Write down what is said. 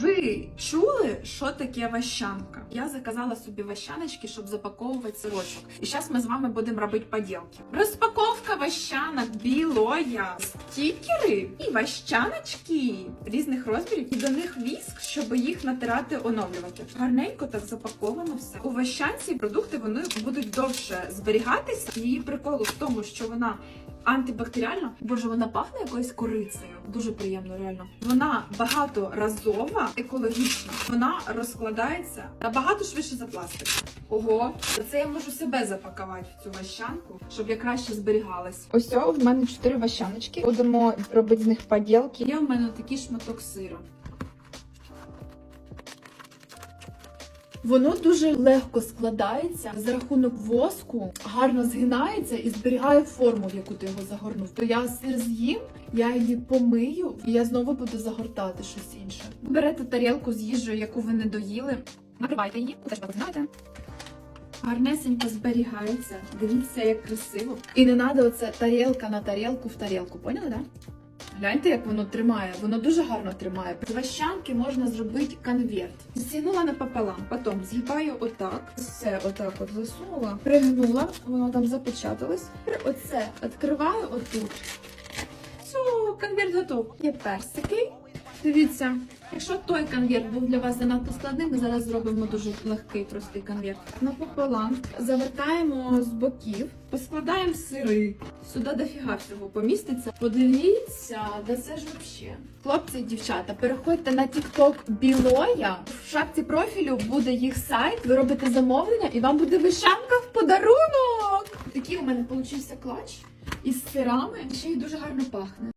Ви чули, що таке ващанка? Я заказала собі ващаночки, щоб запаковувати сирочок. І зараз ми з вами будемо робити поділки. Розпаковка ващанок білоя, стікери і ващаночки різних розмірів. І до них віск, щоб їх натирати оновлювати. Гарненько так запаковано все. У ващанці продукти вони будуть довше зберігатися. Її прикол в тому, що вона антибактеріальна. Боже, вона пахне якоюсь корицею. Дуже приємно, реально. Вона багаторазова, екологічна. Вона розкладається набагато швидше за пластик. Ого, це я можу себе запакувати в цю ващанку, щоб я краще зберігалась. Ось в мене чотири ващаночки. Будемо робити з них поділки. Є в мене такий шматок сира. Воно дуже легко складається за рахунок воску, гарно згинається і зберігає форму, в яку ти його загорнув. То я сир з'їм, я її помию, і я знову буду загортати щось інше. Берете тарілку з їжею, яку ви не доїли, накривайте її, теж знаєте. Гарнесенько зберігається. Дивіться, як красиво. І не треба оце тарілка на тарілку в тарілку. Поняли, да? Гляньте, як воно тримає. Воно дуже гарно тримає. З ващанки можна зробити конверт. Зігнула напополам, потім згибаю отак. Все отак от засунула, пригнула, воно там запечаталось. Оце відкриваю отут. Все, конверт готов. Є персики. Дивіться, якщо той конверт був для вас занадто складним, ми зараз зробимо дуже легкий, простий конверт. Напополам завертаємо з боків, поскладаємо сири. Сюди дофіга всього поміститься. Подивіться, да це ж вообще. Хлопці і дівчата, переходьте на TikTok Білоя. В шапці профілю буде їх сайт. Ви робите замовлення, і вам буде вишанка в подарунок. Такий у мене вийшов клач із сирами. Ще й дуже гарно пахне.